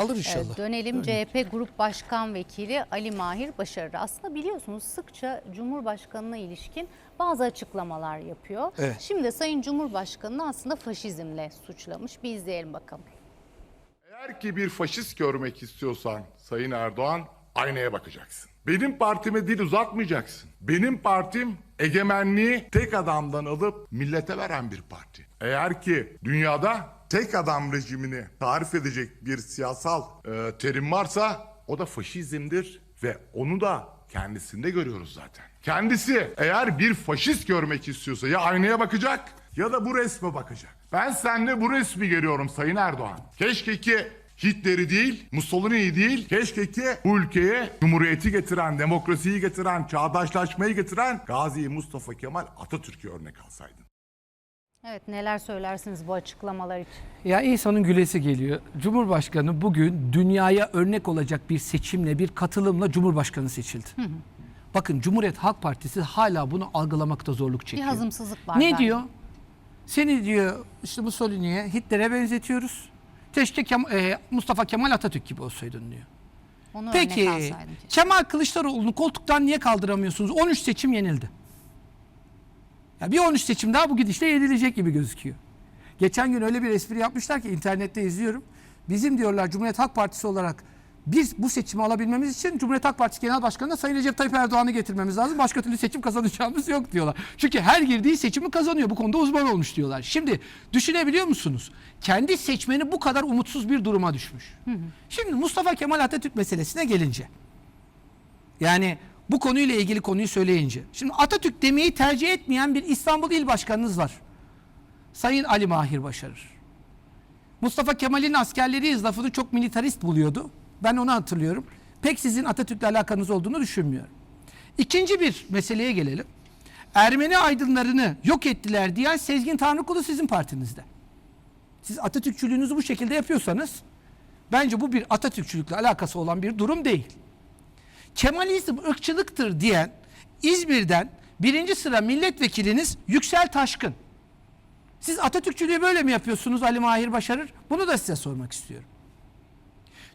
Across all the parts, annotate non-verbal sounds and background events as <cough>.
Alır inşallah. Evet, dönelim CHP Grup Başkan Vekili Ali Mahir Başarır. Aslında biliyorsunuz sıkça Cumhurbaşkanı'na ilişkin bazı açıklamalar yapıyor. Evet. Şimdi Sayın Cumhurbaşkanı'nı aslında faşizmle suçlamış. Bir izleyelim bakalım. Eğer ki bir faşist görmek istiyorsan Sayın Erdoğan aynaya bakacaksın. Benim partime dil uzatmayacaksın. Benim partim egemenliği tek adamdan alıp millete veren bir parti. Eğer ki dünyada tek adam rejimini tarif edecek bir siyasal e, terim varsa o da faşizmdir ve onu da kendisinde görüyoruz zaten. Kendisi eğer bir faşist görmek istiyorsa ya aynaya bakacak ya da bu resme bakacak. Ben seninle bu resmi görüyorum Sayın Erdoğan. Keşke ki Hitler'i değil, Mussolini'yi değil, keşke ki bu ülkeye cumhuriyeti getiren, demokrasiyi getiren, çağdaşlaşmayı getiren Gazi Mustafa Kemal Atatürk'ü örnek alsaydın. Evet neler söylersiniz bu açıklamalar için? Ya insanın gülesi geliyor. Cumhurbaşkanı bugün dünyaya örnek olacak bir seçimle, bir katılımla Cumhurbaşkanı seçildi. Bakın Cumhuriyet Halk Partisi hala bunu algılamakta zorluk Bir çekiyor. hazımsızlık var. Ne galiba. diyor? Seni diyor işte Mussolini'ye, Hitler'e benzetiyoruz. Keşke Kem- e, Mustafa Kemal Atatürk gibi olsaydın diyor. Onu Peki. Kemal Kılıçdaroğlu'nu koltuktan niye kaldıramıyorsunuz? 13 seçim yenildi. Ya bir 13 seçim daha bu gidişle yenilecek gibi gözüküyor. Geçen gün öyle bir espri yapmışlar ki internette izliyorum. Bizim diyorlar Cumhuriyet Halk Partisi olarak biz bu seçimi alabilmemiz için Cumhuriyet Halk Partisi Genel Başkanı'na Sayın Recep Tayyip Erdoğan'ı getirmemiz lazım. Başka türlü seçim kazanacağımız yok diyorlar. Çünkü her girdiği seçimi kazanıyor. Bu konuda uzman olmuş diyorlar. Şimdi düşünebiliyor musunuz? Kendi seçmeni bu kadar umutsuz bir duruma düşmüş. Şimdi Mustafa Kemal Atatürk meselesine gelince. Yani bu konuyla ilgili konuyu söyleyince. Şimdi Atatürk demeyi tercih etmeyen bir İstanbul İl Başkanınız var. Sayın Ali Mahir Başarır. Mustafa Kemal'in askerleri lafını çok militarist buluyordu. Ben onu hatırlıyorum. Pek sizin Atatürk'le alakanız olduğunu düşünmüyorum. İkinci bir meseleye gelelim. Ermeni aydınlarını yok ettiler diyen Sezgin Tanrıkulu sizin partinizde. Siz Atatürkçülüğünüzü bu şekilde yapıyorsanız bence bu bir Atatürkçülükle alakası olan bir durum değil. Kemalizm ırkçılıktır diyen İzmir'den birinci sıra milletvekiliniz Yüksel Taşkın. Siz Atatürkçülüğü böyle mi yapıyorsunuz Ali Mahir Başarır? Bunu da size sormak istiyorum.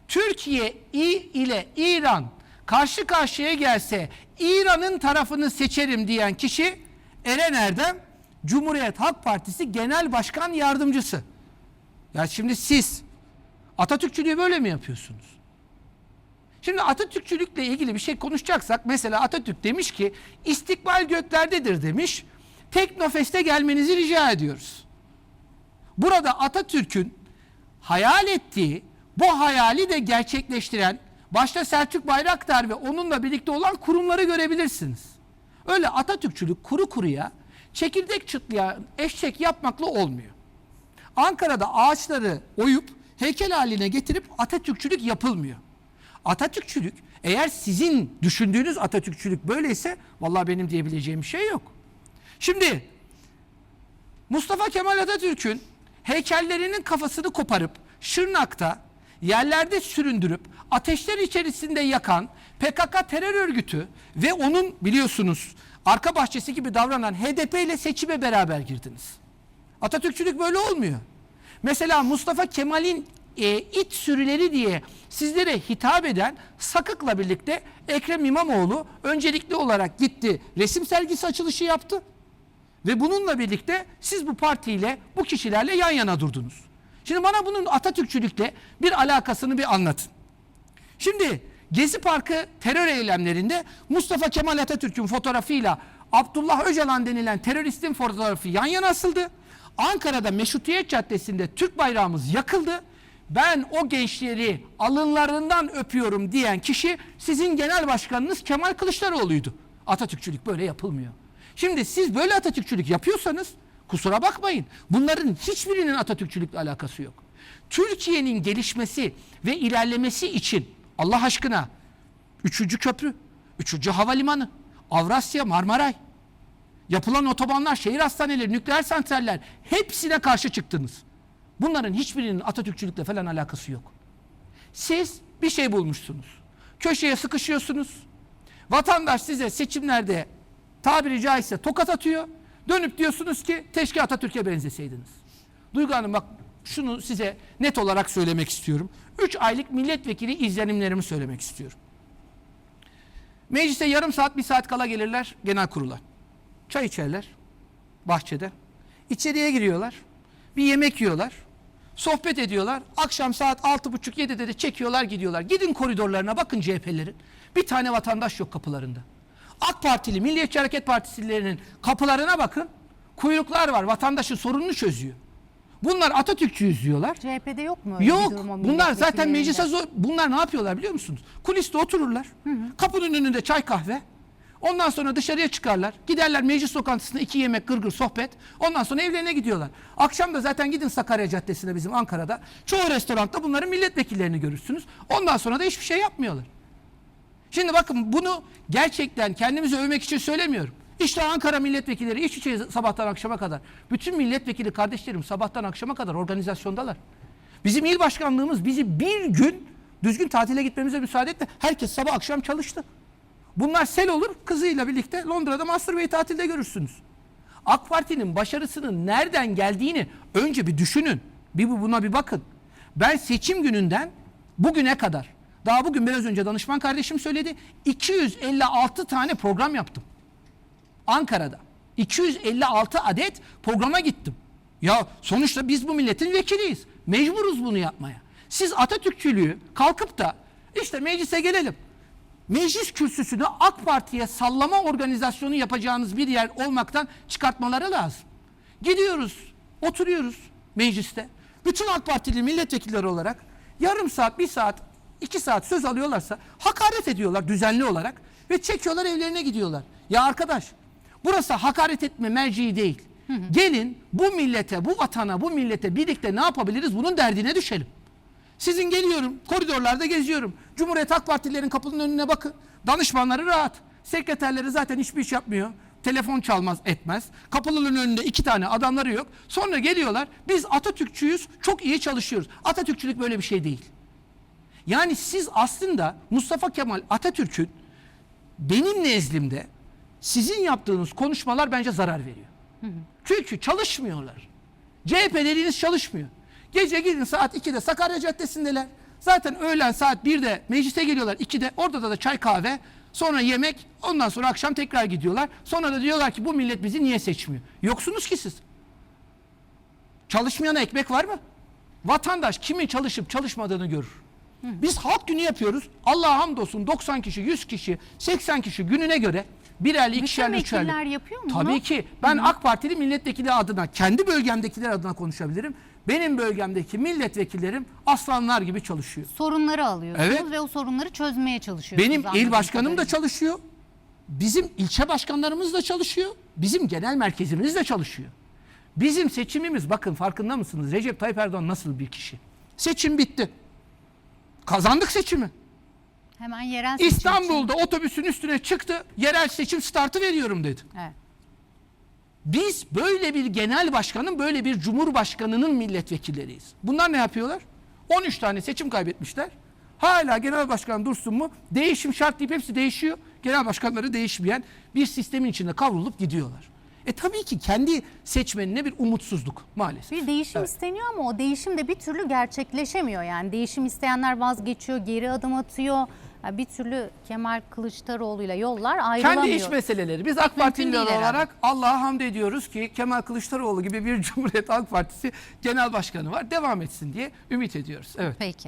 Türkiye İ- ile İran karşı karşıya gelse İran'ın tarafını seçerim diyen kişi Eren Erdem Cumhuriyet Halk Partisi Genel Başkan Yardımcısı. Ya şimdi siz Atatürkçülüğü böyle mi yapıyorsunuz? Şimdi Atatürkçülükle ilgili bir şey konuşacaksak mesela Atatürk demiş ki istikbal göklerdedir demiş. Teknofest'e gelmenizi rica ediyoruz. Burada Atatürk'ün hayal ettiği bu hayali de gerçekleştiren başta Selçuk Bayraktar ve onunla birlikte olan kurumları görebilirsiniz. Öyle Atatürkçülük kuru kuruya çekirdek çıtlayan eşek yapmakla olmuyor. Ankara'da ağaçları oyup heykel haline getirip Atatürkçülük yapılmıyor. Atatürkçülük eğer sizin düşündüğünüz Atatürkçülük böyleyse vallahi benim diyebileceğim şey yok. Şimdi Mustafa Kemal Atatürk'ün heykellerinin kafasını koparıp Şırnak'ta yerlerde süründürüp ateşler içerisinde yakan PKK terör örgütü ve onun biliyorsunuz arka bahçesi gibi davranan HDP ile seçime beraber girdiniz. Atatürkçülük böyle olmuyor. Mesela Mustafa Kemal'in e, it sürüleri diye sizlere hitap eden Sakık'la birlikte Ekrem İmamoğlu öncelikli olarak gitti resim sergisi açılışı yaptı. Ve bununla birlikte siz bu partiyle, bu kişilerle yan yana durdunuz. Şimdi bana bunun Atatürkçülükle bir alakasını bir anlatın. Şimdi Gezi Parkı terör eylemlerinde Mustafa Kemal Atatürk'ün fotoğrafıyla Abdullah Öcalan denilen teröristin fotoğrafı yan yana asıldı. Ankara'da Meşrutiyet Caddesi'nde Türk bayrağımız yakıldı. Ben o gençleri alınlarından öpüyorum diyen kişi sizin genel başkanınız Kemal Kılıçdaroğlu'ydu. Atatürkçülük böyle yapılmıyor. Şimdi siz böyle Atatürkçülük yapıyorsanız kusura bakmayın. Bunların hiçbirinin Atatürkçülükle alakası yok. Türkiye'nin gelişmesi ve ilerlemesi için Allah aşkına üçüncü köprü, üçüncü havalimanı, Avrasya, Marmaray, yapılan otobanlar, şehir hastaneleri, nükleer santraller hepsine karşı çıktınız. Bunların hiçbirinin Atatürkçülükle falan alakası yok. Siz bir şey bulmuşsunuz. Köşeye sıkışıyorsunuz. Vatandaş size seçimlerde tabiri caizse tokat atıyor. Dönüp diyorsunuz ki keşke Atatürk'e benzeseydiniz. Duygu Hanım bak şunu size net olarak söylemek istiyorum. 3 aylık milletvekili izlenimlerimi söylemek istiyorum. Meclise yarım saat bir saat kala gelirler genel kurula. Çay içerler bahçede. İçeriye giriyorlar. Bir yemek yiyorlar. Sohbet ediyorlar. Akşam saat 6.30-7'de de çekiyorlar gidiyorlar. Gidin koridorlarına bakın CHP'lerin. Bir tane vatandaş yok kapılarında. AK Partili, Milliyetçi Hareket Partisilerinin kapılarına bakın. Kuyruklar var. Vatandaşın sorununu çözüyor. Bunlar Atatürkçüyüz diyorlar. CHP'de yok mu öyle bir Yok. durum o Bunlar zaten milletvekillerinde? meclise zor. Bunlar ne yapıyorlar biliyor musunuz? Kuliste otururlar. Kapının önünde çay kahve. Ondan sonra dışarıya çıkarlar. Giderler meclis lokantasında iki yemek gırgır sohbet. Ondan sonra evlerine gidiyorlar. Akşam da zaten gidin Sakarya Caddesi'ne bizim Ankara'da. Çoğu restoranda bunların milletvekillerini görürsünüz. Ondan sonra da hiçbir şey yapmıyorlar. Şimdi bakın bunu gerçekten kendimizi övmek için söylemiyorum. İşte Ankara milletvekilleri iç içe sabahtan akşama kadar. Bütün milletvekili kardeşlerim sabahtan akşama kadar organizasyondalar. Bizim il başkanlığımız bizi bir gün düzgün tatile gitmemize müsaade etti. Herkes sabah akşam çalıştı. Bunlar sel olur kızıyla birlikte Londra'da Master Bey tatilde görürsünüz. AK Parti'nin başarısının nereden geldiğini önce bir düşünün. Bir bu- buna bir bakın. Ben seçim gününden bugüne kadar daha bugün biraz önce danışman kardeşim söyledi 256 tane program yaptım. Ankara'da. 256 adet programa gittim. Ya sonuçta biz bu milletin vekiliyiz. Mecburuz bunu yapmaya. Siz Atatürkçülüğü kalkıp da işte meclise gelelim. Meclis kürsüsünü AK Parti'ye sallama organizasyonu yapacağınız bir yer olmaktan çıkartmaları lazım. Gidiyoruz, oturuyoruz mecliste. Bütün AK Partili milletvekilleri olarak yarım saat, bir saat, iki saat söz alıyorlarsa hakaret ediyorlar düzenli olarak ve çekiyorlar evlerine gidiyorlar. Ya arkadaş burası hakaret etme merciği değil. Gelin bu millete, bu vatana, bu millete birlikte ne yapabiliriz bunun derdine düşelim. Sizin geliyorum, koridorlarda geziyorum. Cumhuriyet Halk Partililerin kapının önüne bakın. Danışmanları rahat. Sekreterleri zaten hiçbir iş yapmıyor. Telefon çalmaz etmez. Kapıların önünde iki tane adamları yok. Sonra geliyorlar. Biz Atatürkçüyüz, çok iyi çalışıyoruz. Atatürkçülük böyle bir şey değil. Yani siz aslında Mustafa Kemal Atatürk'ün benim nezdimde sizin yaptığınız konuşmalar bence zarar veriyor. Çünkü çalışmıyorlar. CHP dediğiniz çalışmıyor. Gece gidin saat 2'de Sakarya Caddesi'ndeler. Zaten öğlen saat 1'de meclise geliyorlar 2'de. Orada da, da çay kahve. Sonra yemek. Ondan sonra akşam tekrar gidiyorlar. Sonra da diyorlar ki bu millet bizi niye seçmiyor? Yoksunuz ki siz. Çalışmayana ekmek var mı? Vatandaş kimin çalışıp çalışmadığını görür. Biz halk günü yapıyoruz. Allah'a hamdolsun 90 kişi, 100 kişi, 80 kişi gününe göre birerli, ikişerli, üçerli. yapıyor mu Tabii ki. Ben AK Partili milletvekili adına, kendi bölgemdekiler adına konuşabilirim. Benim bölgemdeki milletvekillerim aslanlar gibi çalışıyor. Sorunları alıyorsunuz Evet. ve o sorunları çözmeye çalışıyorsunuz. Benim il başkanım da kadarıyla. çalışıyor. Bizim ilçe başkanlarımız da çalışıyor. Bizim genel merkezimiz de çalışıyor. Bizim seçimimiz bakın farkında mısınız? Recep Tayyip Erdoğan nasıl bir kişi? Seçim bitti. Kazandık seçimi. Hemen yerel seçim için- İstanbul'da otobüsün üstüne çıktı. Yerel seçim startı veriyorum dedi. Evet. Biz böyle bir genel başkanın, böyle bir cumhurbaşkanının milletvekilleriyiz. Bunlar ne yapıyorlar? 13 tane seçim kaybetmişler. Hala genel başkan dursun mu? Değişim şart deyip hepsi değişiyor. Genel başkanları değişmeyen bir sistemin içinde kavrulup gidiyorlar. E tabii ki kendi seçmenine bir umutsuzluk maalesef. Bir değişim isteniyor ama o değişim de bir türlü gerçekleşemiyor. Yani değişim isteyenler vazgeçiyor, geri adım atıyor. Bir türlü Kemal Kılıçdaroğlu'yla yollar ayrılamıyor. Kendi iç meseleleri. Biz AK Partililer olarak Allah'a hamd ediyoruz ki Kemal Kılıçdaroğlu gibi bir <laughs> Cumhuriyet Halk Partisi genel başkanı var. Devam etsin diye ümit ediyoruz. Evet. Peki.